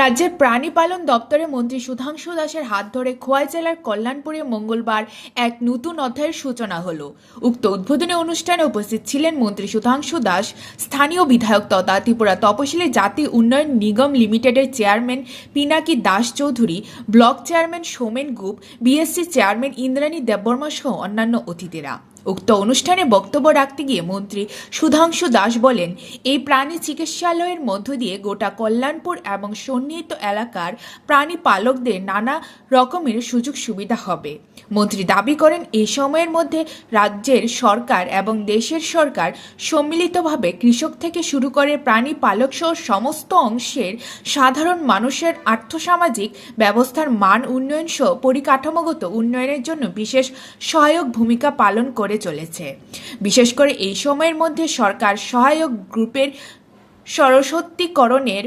রাজ্যের প্রাণী পালন দপ্তরের মন্ত্রী সুধাংশু দাসের হাত ধরে খোয়াই জেলার কল্যাণপুরে মঙ্গলবার এক নতুন অধ্যায়ের সূচনা হলো। উক্ত উদ্বোধনী অনুষ্ঠানে উপস্থিত ছিলেন মন্ত্রী সুধাংশু দাস, স্থানীয় বিধায়ক তথা ত্রিপুরা তপশিলি জাতি উন্নয়ন নিগম লিমিটেডের chairman Pinaki Das Chowdhury, block chairman Somen গুপ B S C chairman Indrani Debbarma সহ অন্যান্য অতিথিরা। উক্ত অনুষ্ঠানে বক্তব্য রাখতে গিয়ে মন্ত্রী সুধাংশু দাস বলেন, এই প্রাণী চিকিৎসালয়ের মধ্য দিয়ে গোটা কল্যাণপুর এবং সন্নিহিত এলাকার প্রাণী পালকদের নানা রকমের সুযোগ সুবিধা হবে। মন্ত্রী দাবি করেন এই সময়ের মধ্যে রাজ্যের সরকার এবং দেশের সরকার সম্মিলিতভাবে কৃষক থেকে শুরু করে প্রাণী পালক সহ সমস্ত অংশের সাধারণ মানুষের আর্থসামাজিক ব্যবস্থার মান উন্নয়ন সহ পরিকাঠামোগত উন্নয়নের জন্য বিশেষ সহায়ক ভূমিকা পালন করে চলেছে। বিশেষ করে এই সময়ের মধ্যে সরকার সহায়ক গ্রুপের সরস্বতীকরণের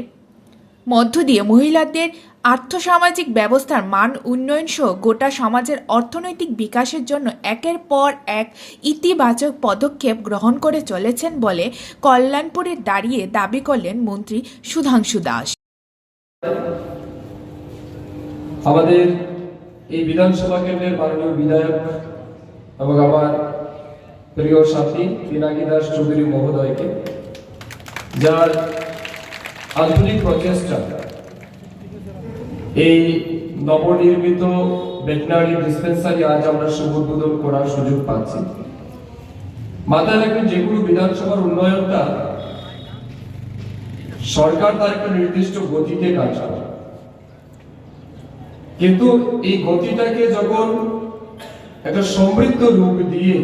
মধ্য দিয়ে মহিলাদের আর্থসামাজিক ব্যবস্থার মান উন্নয়ন সহ গোটা সমাজের অর্থনৈতিক বিকাশের জন্য একের পর এক ইতিবাচক পদক্ষেপ গ্রহণ করে চলেছেন বলে কল্যাণপুরে দাঁড়িয়ে দাবি করলেন মন্ত্রী সুধাংশু দাস। আমাদের এই বিধানসভা কেন্দ্রের মাননীয় বিধায়ক এবং আমার প্রিয় সাথী পিনাকি দাস চৌধুরী মহোদয়কে, যার আধুনিক প্রচেষ্টা, এই নবনির্মিত ভেটেনারি ডিসপেন্সারি আজ আমরা শুভ উদ্বোধন করার সুযোগ পাচ্ছি। মাথায় রাখবেন, যে কোনো বিধানসভার উন্নয়নটা সরকার তার একটা নির্দিষ্ট গতিতে কাজ করে। কিন্তু এই গতিটাকে যখন একটা সমৃদ্ধ রূপ দিয়ে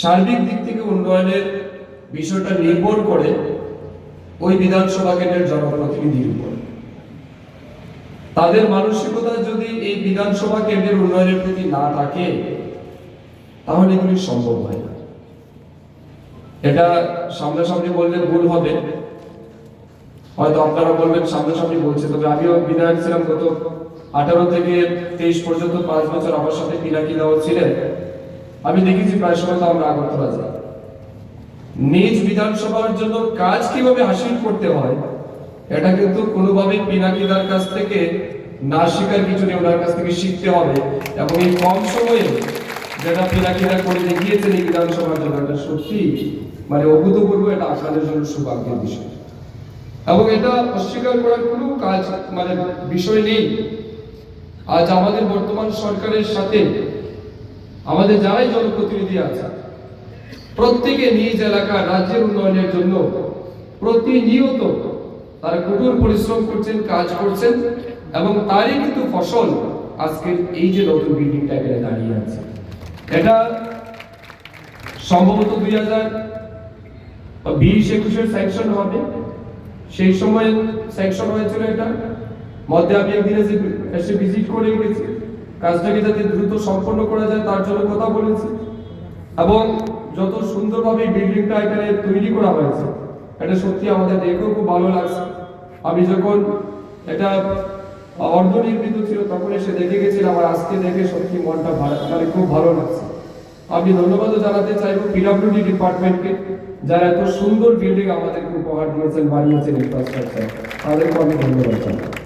সার্বিক দিক থেকে উন্নয়নের বিষয়টা নির্ভর করে ওই বিধানসভা কেন্দ্রের জনপ্রতিনিধির উপর। তাদের মানসিকতা যদি এই বিধানসভা কেন্দ্রের উন্নয়নের প্রতি না থাকে, তাহলে এগুলি সম্ভব হয় না। এটা সামনাসামনি বললে ভুল হবে। হয়তো আপনারা বলবেন সামনাসামনি বলছে, তবে আমিও বিধায়ক ছিলাম গত আঠারো থেকে তেইশ পর্যন্ত পাঁচ বছর আমার সাথে পিনাকি দাও ছিলেন। আমি দেখেছি প্রায় সময় তো আমরা আগরতলা যাই নিজ বিধানসভার জন্য কাজ কীভাবে হাসিল করতে হয়, এটা কিন্তু কোনোভাবে পিনাকিদার কাছ থেকে না শেখার কিছু নেই, ওনার কাছ থেকে শিখতে হবে। এবং এই কম সময়ে যেটা পিনাকিদা করে দেখিয়েছেন এই বিধানসভার জন্য, এটা সত্যি মানে অভূতপূর্ব, এটা আপনাদের জন্য সৌভাগ্যের বিষয়। এবং এটা অস্বীকার করার কোনো কাজ মানে বিষয় নেই। আজ আমাদের বর্তমান সরকারের সাথে আমাদের যারাই জনপ্রতিনিধি আছে, প্রত্যেকে নিজ এলাকা রাজ্যের উন্নয়নের জন্য প্রতিনিয়ত তারা কঠোর পরিশ্রম করছেন, কাজ করছেন এবং তারই কিন্তু ফসল আজকের এই যে নতুন বিল্ডিংটা এখানে দাঁড়িয়ে আছে। এটা সম্ভবত দুই হাজার বিশ একুশের স্যাংশন হবে। সেই সময় স্যাংশন হয়েছিল এটা। মধ্যে আমি একদিন এসে ভিজিট করে গেছি। কাজটাকে যাতে দ্রুত সম্পন্ন করা যায় তার জন্য কথা বলেছি? এবং যত সুন্দরভাবে বিল্ডিংটা এখানে তৈরি করা হয়েছে, এটা সত্যি আমাদের দেখেও খুব ভালো লাগছে। আমি যখন এটা অর্ধ নির্মিত ছিল, তখন এসে দেখে গেছিলাম আর আজকে দেখে সত্যি মনটা ভালো- মানে খুব ভালো লাগছে। আমি ধন্যবাদও জানাতে চাইব পিডব্লিউডি ডিপার্টমেন্টকে, যারা এত সুন্দর বিল্ডিং আমাদেরকে উপহার দিয়েছেন, বানিয়েছেন ইনফ্রাস্ট্রাকচার তাদেরকে আমি ধন্যবাদ জানাই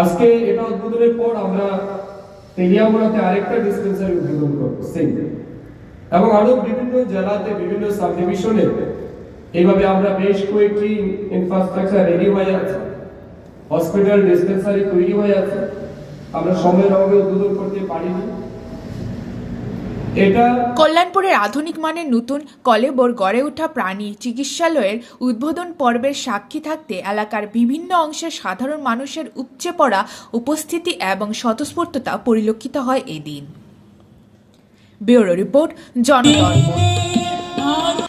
আজকে এটা উদ্বোধনের পর আমরা তেলিয়ামুড়াতে আরেকটা ডিসপেন্সারি উদ্বোধন করব সেম এবং আরও বিভিন্ন জেলাতে বিভিন্ন সাব ডিভিশনে এইভাবে আমরা বেশ কয়েকটি ইনফ্রাস্ট্রাকচার রেডি হয়ে আছে। হসপিটাল ডিসপেন্সারি তৈরি হয়ে আছে। আমরা সময়ের অভাবে উদ্বোধন করতে পারিনি। কল্যাণপুরের আধুনিক মানের নতুন কলেবর গড়ে ওঠা প্রাণী চিকিৎসালয়ের উদ্বোধন পর্বের সাক্ষী থাকতে এলাকার বিভিন্ন অংশের সাধারণ মানুষের উপচে পড়া উপস্থিতি এবং স্বতঃস্ফূর্ততা পরিলক্ষিত হয় এদিন। Bureau report জনদর্পণ